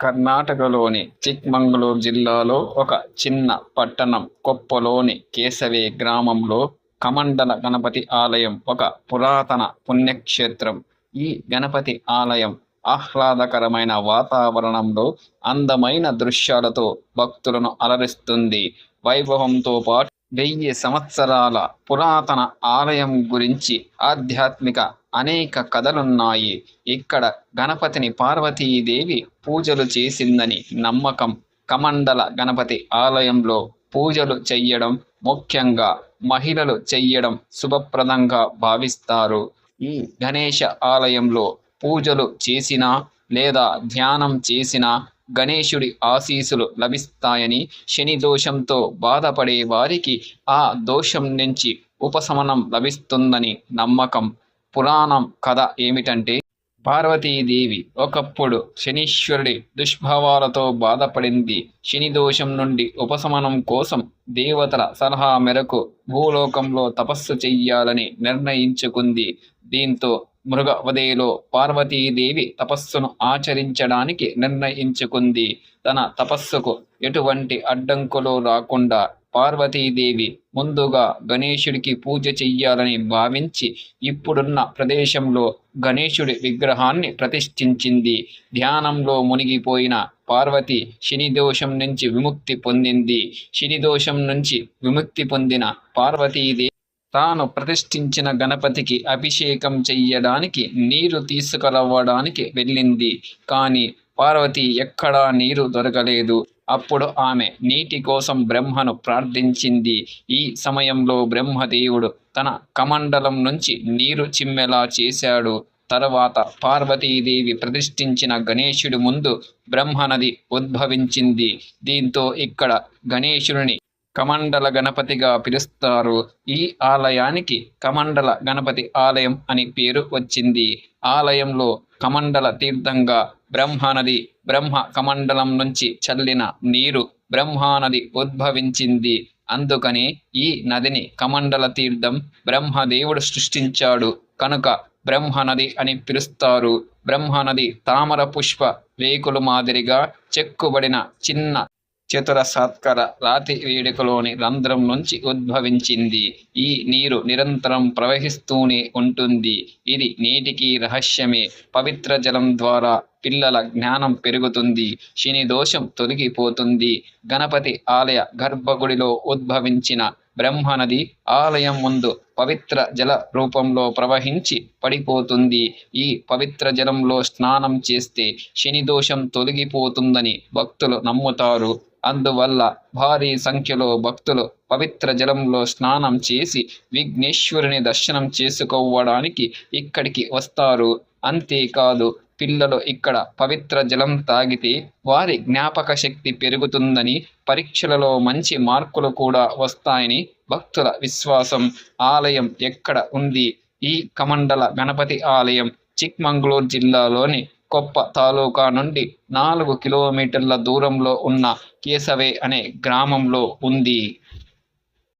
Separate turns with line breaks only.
కర్ణాటకలోని చిక్మంగళూరు జిల్లాలో ఒక చిన్న పట్టణం కొప్పలోని కేశవే గ్రామంలో కమండల గణపతి ఆలయం ఒక పురాతన పుణ్యక్షేత్రం. ఈ గణపతి ఆలయం ఆహ్లాదకరమైన వాతావరణంలో అందమైన దృశ్యాలతో భక్తులను అలరిస్తుంది. వైభవంతో పాటు వెయ్యి సంవత్సరాల పురాతన ఆలయం గురించి ఆధ్యాత్మిక అనేక కథలున్నాయి. ఇక్కడ గణపతిని పార్వతీదేవి పూజలు చేసిందని నమ్మకం. కమండల గణపతి ఆలయంలో పూజలు చెయ్యడం ముఖ్యంగా మహిళలు చెయ్యడం శుభప్రదంగా భావిస్తారు. ఈ గణేష ఆలయంలో పూజలు చేసినా లేదా ధ్యానం చేసినా గణేశుడి ఆశీసులు లభిస్తాయని శని దోషంతో బాధపడే వారికి ఆ దోషం నుంచి ఉపశమనం లభిస్తుందని నమ్మకం. పురాణం కథ ఏమిటంటే పార్వతీదేవి ఒకప్పుడు శనీశ్వరుడి దుష్భావాలతో బాధపడింది. శని దోషం నుండి ఉపశమనం కోసం దేవతల సలహా మేరకు భూలోకంలో తపస్సు చెయ్యాలని నిర్ణయించుకుంది. దీంతో మృగవదేలో పార్వతీదేవి తపస్సును ఆచరించడానికి నిర్ణయించుకుంది. తన తపస్సుకు ఎటువంటి అడ్డంకులు రాకుండా పార్వతీదేవి ముందుగా గణేశుడికి పూజ చెయ్యాలని భావించి ఇప్పుడున్న ప్రదేశంలో గణేశుడి విగ్రహాన్ని ప్రతిష్ఠించింది. ధ్యానంలో మునిగిపోయిన పార్వతి శనిదోషం నుంచి విముక్తి పొందింది. శనిదోషం నుంచి విముక్తి పొందిన పార్వతీదేవి తాను ప్రతిష్ఠించిన గణపతికి అభిషేకం చెయ్యడానికి నీరు తీసుకురావడానికి వెళ్ళింది. కానీ పార్వతి ఎక్కడా నీరు దొరకలేదు. అప్పుడు ఆమె నీటి కోసం బ్రహ్మను ప్రార్థించింది. ఈ సమయంలో బ్రహ్మదేవుడు తన కమండలం నుంచి నీరు చిమ్మెలా చేశాడు. తర్వాత పార్వతీదేవి ప్రతిష్ఠించిన గణేశుడి ముందు బ్రహ్మనది ఉద్భవించింది. దీంతో ఇక్కడ గణేశుడిని కమండల గణపతిగా పిలుస్తారు. ఈ ఆలయానికి కమండల గణపతి ఆలయం అని పేరు వచ్చింది. ఆలయంలో కమండల తీర్థంగా బ్రహ్మనది బ్రహ్మ కమండలం నుంచి చల్లిన నీరు బ్రహ్మానది ఉద్భవించింది. అందుకని ఈ నదిని కమండల తీర్థం బ్రహ్మదేవుడు సృష్టించాడు. కనుక బ్రహ్మనది అని పిలుస్తారు. బ్రహ్మనది తామర పుష్ప రేకులు మాదిరిగా చెక్కుబడిన చిన్న చతురసాత్కర రాతి వేడుకలోని రంధ్రం నుంచి ఉద్భవించింది. ఈ నీరు నిరంతరం ప్రవహిస్తూనే ఉంటుంది. ఇది నేటికి రహస్యమే. పవిత్ర జలం ద్వారా పిల్లల జ్ఞానం పెరుగుతుంది. శని దోషం తొలగిపోతుంది. గణపతి ఆలయ గర్భగుడిలో ఉద్భవించిన బ్రహ్మనది ఆలయం ముందు పవిత్ర జల రూపంలో ప్రవహించి పడిపోతుంది. ఈ పవిత్ర జలంలో స్నానం చేస్తే శని దోషం తొలగిపోతుందని భక్తులు నమ్ముతారు. అందువల్ల భారీ సంఖ్యలో భక్తులు పవిత్ర జలంలో స్నానం చేసి విఘ్నేశ్వరుని దర్శనం చేసుకోవడానికి ఇక్కడికి వస్తారు. అంతేకాదు పిల్లలు ఇక్కడ పవిత్ర జలం తాగితే వారి జ్ఞాపక శక్తి పెరుగుతుందని పరీక్షలలో మంచి మార్కులు కూడా వస్తాయని భక్తుల విశ్వాసం ఆలయం ఎక్కడ ఉంది? ఈ కమండల గణపతి ఆలయం చిక్మంగళూరు జిల్లాలోని కొప్ప తాలూకా నుండి నాలుగు కిలోమీటర్ల దూరంలో ఉన్న కేశవే అనే గ్రామంలో ఉంది.